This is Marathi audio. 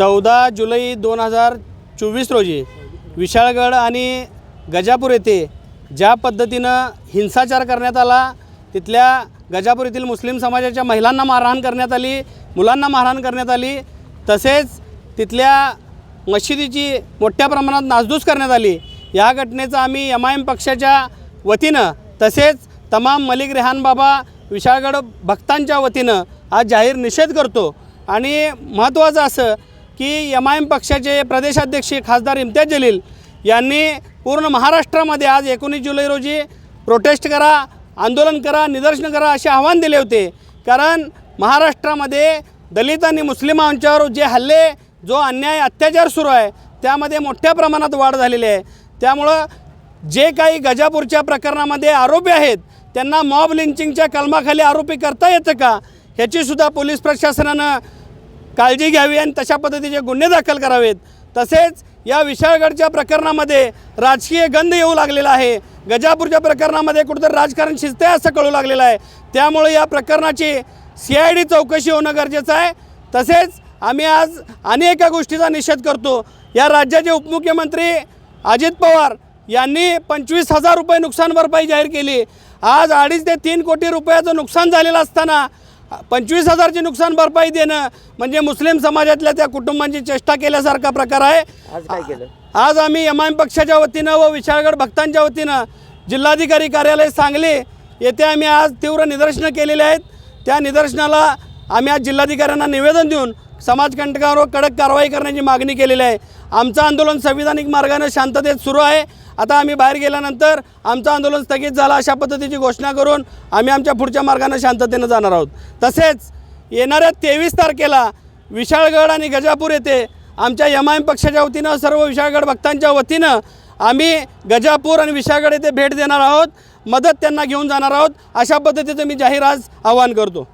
चौदा जुलै दोन हजार चोवीस रोजी विशाळगड आणि गजापूर येथे ज्या पद्धतीनं हिंसाचार करण्यात आला तिथल्या गजापूर येथील मुस्लिम समाजाच्या महिलांना मारहाण करण्यात आली मुलांना मारहाण करण्यात आली तसेच तिथल्या मशिदीची मोठ्या प्रमाणात नासधूस करण्यात आली. या घटनेचा आम्ही एम आय एम पक्षाच्या वतीनं तसेच तमाम मलिक रेहान बाबा विशाळगड भक्तांच्या वतीनं आज जाहीर निषेध करतो. आणि महत्त्वाचं असं की एम आय एम पक्षाचे प्रदेशाध्यक्ष खासदार इम्तियाज जलील यांनी पूर्ण महाराष्ट्रामध्ये आज एकोणीस जुलै रोजी प्रोटेस्ट करा आंदोलन करा निदर्शन करा असे आव्हान दिले होते. कारण महाराष्ट्रामध्ये दलित आणि मुस्लिमांच्यावर जे हल्ले जो अन्याय अत्याचार सुरू आहे त्यामध्ये मोठ्या प्रमाणात वाढ झालेली आहे. त्यामुळं जे काही गजापूरच्या प्रकरणामध्ये आरोपी आहेत त्यांना मॉब लिंचिंगच्या कलमाखाली आरोपी करता येतं का ह्याचीसुद्धा पोलीस प्रशासनानं काळजी घ्यावी आणि तशा पद्धतीचे गुन्हे दाखल करावेत. तसेच या विशाळगडच्या प्रकरणामध्ये राजकीय गंध येऊ लागलेला आहे. गजापूरच्या प्रकरणामध्ये कुठंतरी राजकारण शिजते असं कळू लागलेलं आहे. त्यामुळे या प्रकरणाची सी आय डी चौकशी होणं गरजेचं आहे. तसेच आम्ही आज आणि एका गोष्टीचा निषेध करतो. या राज्याचे उपमुख्यमंत्री अजित पवार यांनी पंचवीस हजार रुपये नुकसान भरपाई जाहीर केली. आज अडीच ते तीन कोटी रुपयाचं नुकसान झालेलं असताना पंचवीस हजारची नुकसान भरपाई देणं म्हणजे मुस्लिम समाजातल्या त्या कुटुंबांची चेष्टा केल्यासारखा प्रकार आहे. आज काय केलं? आज आम्ही एम आय पक्षाच्या वतीनं व विशाळगड भक्तांच्या वतीनं जिल्हाधिकारी कार्यालय सांगली येथे आम्ही आज तीव्र निदर्शनं केलेली आहेत. त्या निदर्शनाला आम्ही आज जिल्हाधिकाऱ्यांना निवेदन देऊन समाजकंटकांवर कडक कारवाई करण्याची मागणी केलेली आहे. आमचं आंदोलन संविधानिक मार्गाने शांततेत सुरू आहे. आता आम्ही बाहेर गेल्यानंतर आमचं आंदोलन स्थगित झालं अशा पद्धतीची घोषणा करून आम्ही आमच्या पुढच्या मार्गाने शांततेनं जाणार आहोत. तसेच येणाऱ्या तेवीस तारखेला विशाळगड आणि गजापूर येथे आमच्या एम आय एम पक्षाच्या वतीनं सर्व विशाळगड भक्तांच्या वतीनं आम्ही गजापूर आणि विशाळगड येथे भेट देणार आहोत. मदत त्यांना घेऊन जाणार आहोत. अशा पद्धतीचं मी जाहीर आज आवाहन करतो.